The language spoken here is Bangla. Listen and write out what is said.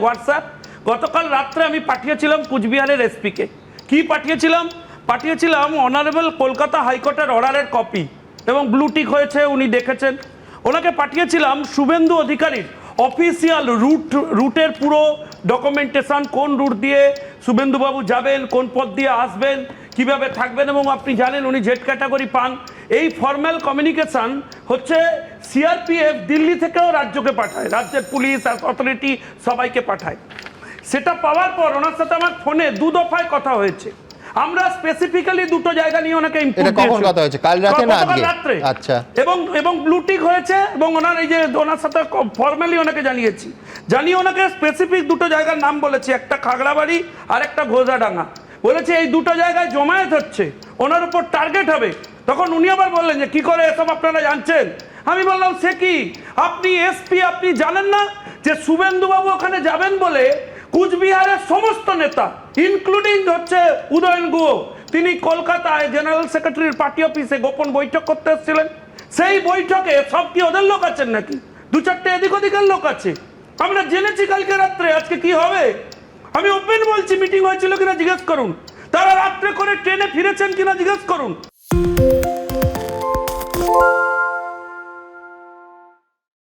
হোয়াটসঅ্যাপ গতকাল রাত্রে আমি পাঠিয়েছিলাম কুচবিহারের এসপিকে কি। পাঠিয়েছিলাম? পাঠিয়েছিলাম অনারেবল কলকাতা হাইকোর্টের অর্ডারের কপি এবং ব্লুটিক হয়েছে, উনি দেখেছেন। ওনাকে পাঠিয়েছিলাম শুভেন্দু অধিকারীর অফিসিয়াল রুট রুটের পুরো ডকুমেন্টেশন কোন রুট দিয়ে শুভেন্দুবাবু যাবেন, কোন পথ দিয়ে আসবেন, কীভাবে থাকবেন এবং আপনি জানেন উনি জেড ক্যাটাগরি পান। এই ফর্মাল কমিউনিকেশন হচ্ছে সিআরপিএফ দিল্লি থেকেও রাজ্যকে পাঠায় রাজ্যের পুলিশ অথরিটি সবাইকে পাঠায়। সেটা পাওয়ার পর ওনার সাথে আমার ফোনে দু দফায় কথা হয়েছে। আমরা স্পেসিফিক্যালি দুটো জায়গা নিয়ে ওনাকে কখন কথা হয়েছে? কাল রাতে না আজকে? আচ্ছা। এবং এবং ব্লুটিক হয়েছে এবং ওনার এই যে ওনার সাথে ফর্মালি ওনাকে জানিয়েছি। জানিয়ে ওনাকে স্পেসিফিক দুটো জায়গার নাম বলেছি একটা খাগড়াবাড়ি আর একটা ঘোষাডাঙ্গা। বলেছে এই দুটো জায়গায় জমায়েত হচ্ছে ওনার উপর টার্গেট হবে। তখন উনি আবার বললেন যে কি করে এসব আপনারা জানছেন? আমি বললাম, সে কি? আপনি এসপি আপনি জানেন না যে শুভেন্দুবাবু ওখানে যাবেন বলে কুচবিহারের সমস্ত নেতা ইনক্লুডিং হচ্ছে উদয়ন গুহ, তিনি কলকাতায় জেনারেল সেক্রেটারির পার্টি অফিসে গোপন বৈঠক করতে এসেছিলেন। সেই বৈঠকে সব কি ওদের লোক আছেন নাকি? দু চারটে এদিক ওদিকের লোক আছে। আমরা জেনেছি কালকে রাত্রে, আজকে কি হবে? আমি ওপেন বলছি মিটিং হয়েছিল কিনা জিজ্ঞেস করুন। তারা রাত্রে করে ট্রেনে ফিরেছেন কিনা জিজ্ঞেস করুন।